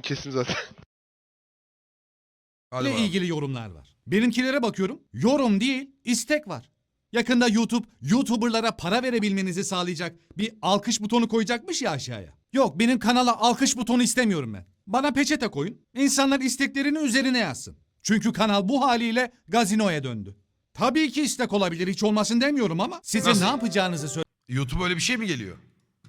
Kesin zaten. Hadi ile bakalım. ilgili yorumlar var. Benimkilere bakıyorum. Yorum değil, istek var. Yakında YouTube, YouTuber'lara para verebilmenizi sağlayacak bir alkış butonu koyacakmış ya aşağıya. Yok benim kanala alkış butonu istemiyorum ben. Bana peçete koyun. İnsanlar isteklerini üzerine yazsın. Çünkü kanal bu haliyle gazinoya döndü. Tabii ki istek olabilir hiç olmasın demiyorum ama sizin Nasıl? ne yapacağınızı YouTube öyle bir şey mi geliyor?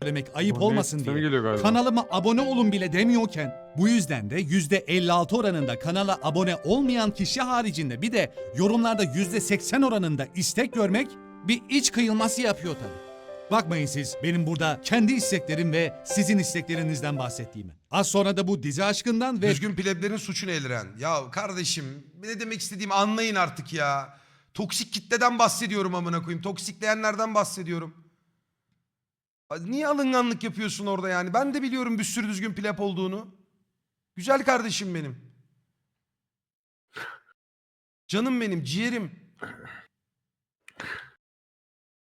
Söylemek ayıp olmasın diye. geliyor galiba. Kanalıma abone olun bile demiyorken bu yüzden de %56 oranında kanala abone olmayan kişi haricinde bir de yorumlarda %80 oranında istek görmek bir iç kıyılması yapıyor tabii. Bakmayın siz benim burada kendi isteklerim ve sizin isteklerinizden bahsettiğimi. Az sonra da bu dizi aşkından ve Düzgün pleblerin suçunu eliren. Ya kardeşim ne demek istediğimi anlayın artık ya. Toksik kitleden bahsediyorum amına koyayım. Toksikleyenlerden bahsediyorum. Niye alınganlık yapıyorsun orada yani? Ben de biliyorum bir sürü düzgün pleb olduğunu. Güzel kardeşim benim. Canım benim, ciğerim.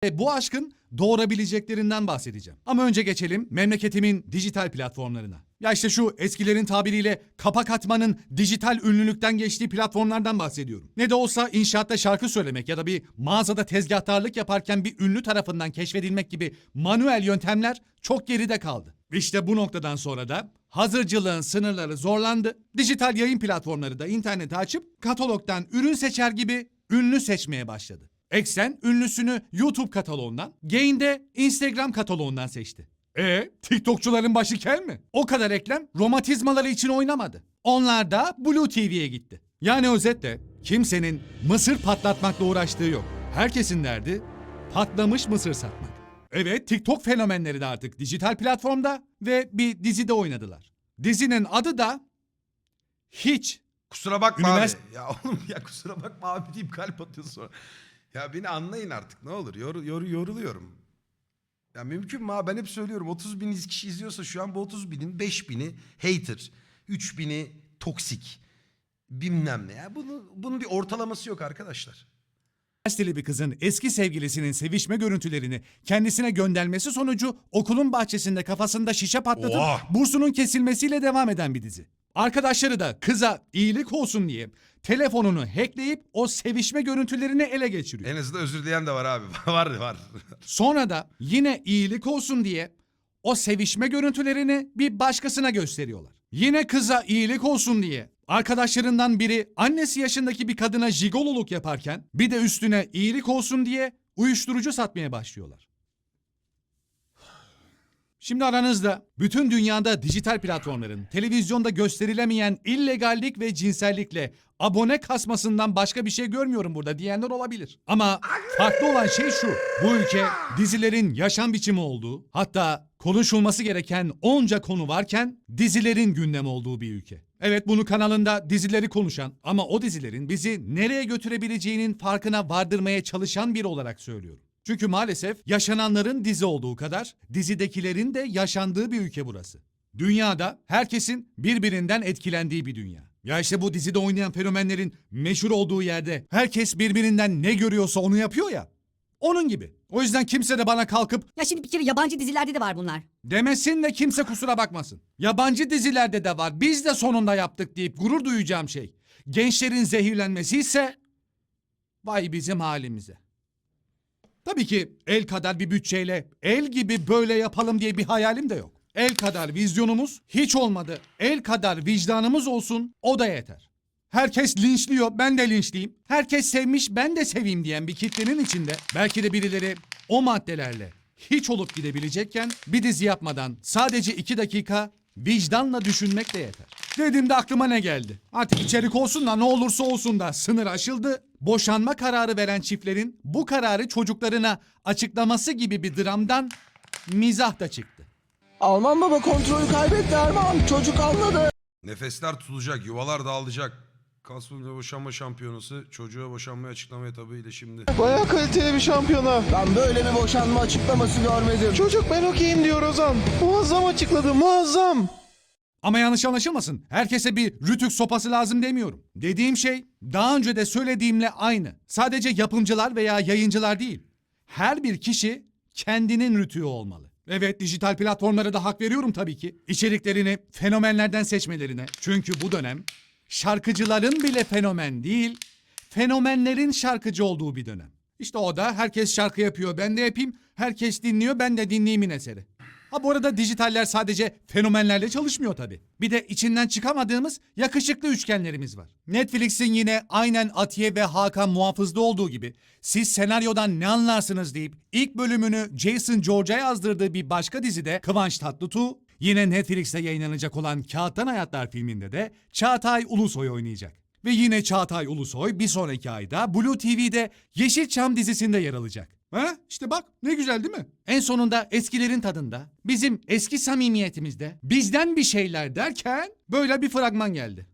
Ve bu aşkın doğurabileceklerinden bahsedeceğim. Ama önce geçelim memleketimin dijital platformlarına. Ya işte şu eskilerin tabiriyle kapak atmanın dijital ünlülükten geçtiği platformlardan bahsediyorum. Ne de olsa inşaatta şarkı söylemek ya da bir mağazada tezgahtarlık yaparken bir ünlü tarafından keşfedilmek gibi manuel yöntemler çok geride kaldı. İşte bu noktadan sonra da hazırcılığın sınırları zorlandı. Dijital yayın platformları da interneti açıp katalogdan ürün seçer gibi ünlü seçmeye başladı. Eksen ünlüsünü YouTube kataloğundan, Gain de Instagram kataloğundan seçti. E TikTokçuların başı kel mi? O kadar eklem romatizmaları için oynamadı. Onlar da Blue TV'ye gitti. Yani özetle kimsenin mısır patlatmakla uğraştığı yok. Herkesin derdi patlamış mısır satmak. Evet TikTok fenomenleri de artık dijital platformda ve bir dizide oynadılar. Dizinin adı da Hiç. Kusura bakma Ünivers- abi. Ya oğlum ya kusura bakma abi deyip kalp atıyorsun sonra. Ya beni anlayın artık ne olur. Yor, yor, yoruluyorum. Ya mümkün mü abi? Ben hep söylüyorum 30 bin kişi izliyorsa şu an bu 30 binin 5 bini hater. 3 bini toksik. Bilmem ne ya. Bunu, bunun bir ortalaması yok arkadaşlar. Üniversiteli bir kızın eski sevgilisinin sevişme görüntülerini kendisine göndermesi sonucu okulun bahçesinde kafasında şişe patlatıp Oha! bursunun kesilmesiyle devam eden bir dizi. Arkadaşları da kıza iyilik olsun diye telefonunu hackleyip o sevişme görüntülerini ele geçiriyor. En azından özür dileyen de var abi. var var. Sonra da yine iyilik olsun diye o sevişme görüntülerini bir başkasına gösteriyorlar. Yine kıza iyilik olsun diye arkadaşlarından biri annesi yaşındaki bir kadına jigololuk yaparken bir de üstüne iyilik olsun diye uyuşturucu satmaya başlıyorlar. Şimdi aranızda bütün dünyada dijital platformların televizyonda gösterilemeyen illegallik ve cinsellikle abone kasmasından başka bir şey görmüyorum burada diyenler olabilir. Ama farklı olan şey şu. Bu ülke dizilerin yaşam biçimi olduğu, hatta konuşulması gereken onca konu varken dizilerin gündem olduğu bir ülke. Evet bunu kanalında dizileri konuşan ama o dizilerin bizi nereye götürebileceğinin farkına vardırmaya çalışan biri olarak söylüyorum. Çünkü maalesef yaşananların dizi olduğu kadar dizidekilerin de yaşandığı bir ülke burası. Dünyada herkesin birbirinden etkilendiği bir dünya. Ya işte bu dizide oynayan fenomenlerin meşhur olduğu yerde herkes birbirinden ne görüyorsa onu yapıyor ya. Onun gibi. O yüzden kimse de bana kalkıp Ya şimdi bir kere yabancı dizilerde de var bunlar. demesin de kimse kusura bakmasın. Yabancı dizilerde de var. Biz de sonunda yaptık deyip gurur duyacağım şey. Gençlerin zehirlenmesi ise vay bizim halimize. Tabii ki el kadar bir bütçeyle el gibi böyle yapalım diye bir hayalim de yok. El kadar vizyonumuz hiç olmadı. El kadar vicdanımız olsun o da yeter. Herkes linçliyor ben de linçliyim. Herkes sevmiş ben de seveyim diyen bir kitlenin içinde belki de birileri o maddelerle hiç olup gidebilecekken bir dizi yapmadan sadece iki dakika vicdanla düşünmek de yeter. Dediğimde aklıma ne geldi? Artık içerik olsun da ne olursa olsun da sınır aşıldı. Boşanma kararı veren çiftlerin bu kararı çocuklarına açıklaması gibi bir dramdan mizah da çıktı. Alman baba kontrolü kaybetti Erman. Çocuk anladı. Nefesler tutulacak, yuvalar dağılacak. Kasım'da boşanma şampiyonası çocuğa boşanmayı açıklama etabıyla şimdi. Baya kaliteli bir şampiyona. Ben böyle bir boşanma açıklaması görmedim. Çocuk ben okeyim diyor Ozan. Muazzam açıkladı muazzam. Ama yanlış anlaşılmasın. Herkese bir rütük sopası lazım demiyorum. Dediğim şey daha önce de söylediğimle aynı. Sadece yapımcılar veya yayıncılar değil. Her bir kişi kendinin rütüğü olmalı. Evet dijital platformlara da hak veriyorum tabii ki. İçeriklerini fenomenlerden seçmelerine. Çünkü bu dönem şarkıcıların bile fenomen değil, fenomenlerin şarkıcı olduğu bir dönem. İşte o da herkes şarkı yapıyor ben de yapayım, herkes dinliyor ben de dinleyeyim eseri. Ha bu arada dijitaller sadece fenomenlerle çalışmıyor tabii. Bir de içinden çıkamadığımız yakışıklı üçgenlerimiz var. Netflix'in yine aynen Atiye ve Hakan muhafızda olduğu gibi siz senaryodan ne anlarsınız deyip ilk bölümünü Jason George'a yazdırdığı bir başka dizide Kıvanç Tatlıtuğ, yine Netflix'te yayınlanacak olan Kağıttan Hayatlar filminde de Çağatay Ulusoy oynayacak. Ve yine Çağatay Ulusoy bir sonraki ayda Blue TV'de Yeşilçam dizisinde yer alacak. Ha? İşte bak ne güzel değil mi? En sonunda eskilerin tadında, bizim eski samimiyetimizde bizden bir şeyler derken böyle bir fragman geldi.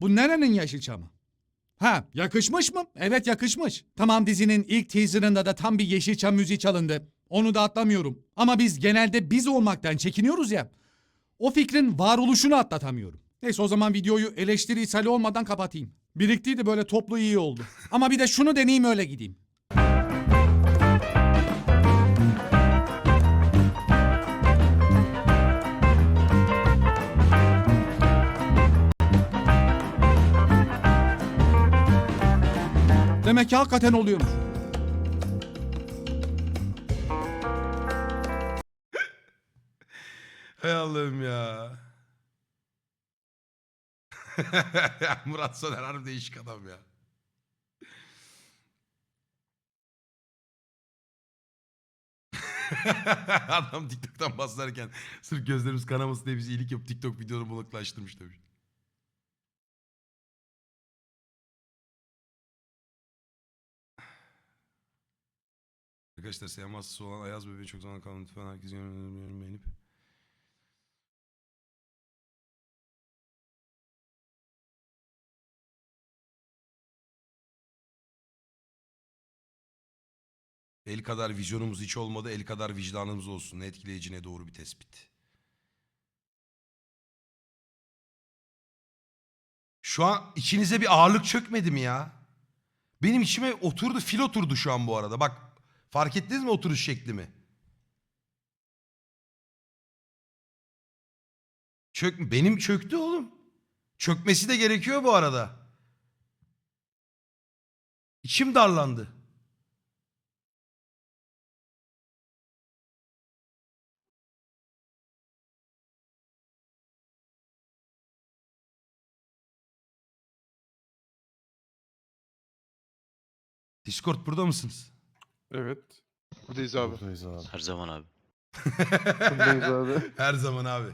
Bu nerenin Yeşilçamı? Ha yakışmış mı? Evet yakışmış. Tamam dizinin ilk teaserında da tam bir Yeşilçam müziği çalındı. Onu da atlamıyorum. Ama biz genelde biz olmaktan çekiniyoruz ya. O fikrin varoluşunu atlatamıyorum. Neyse o zaman videoyu eleştiri ishali olmadan kapatayım. Biriktiydi böyle toplu iyi oldu. Ama bir de şunu deneyeyim öyle gideyim. Demek ki hakikaten oluyormuş. Hay Allah'ım ya. Murat Soner harbi değişik adam ya. adam TikTok'tan bahsederken sırf gözlerimiz kanamasın diye bizi iyilik yapıp TikTok videonu bulaklaştırmış demiş. Arkadaşlar hastası olan Ayaz bebeği çok zaman kalmadı. Lütfen herkesin yorumlarını beğenip. El kadar vizyonumuz hiç olmadı, el kadar vicdanımız olsun. Ne etkileyici ne doğru bir tespit. Şu an içinize bir ağırlık çökmedi mi ya? Benim içime oturdu, fil oturdu şu an bu arada. Bak fark ettiniz mi oturuş şeklimi? Çök, benim çöktü oğlum. Çökmesi de gerekiyor bu arada. İçim darlandı. Discord burada mısınız? Evet. Buradayız abi. Her zaman abi. Buradayız abi. Her zaman abi.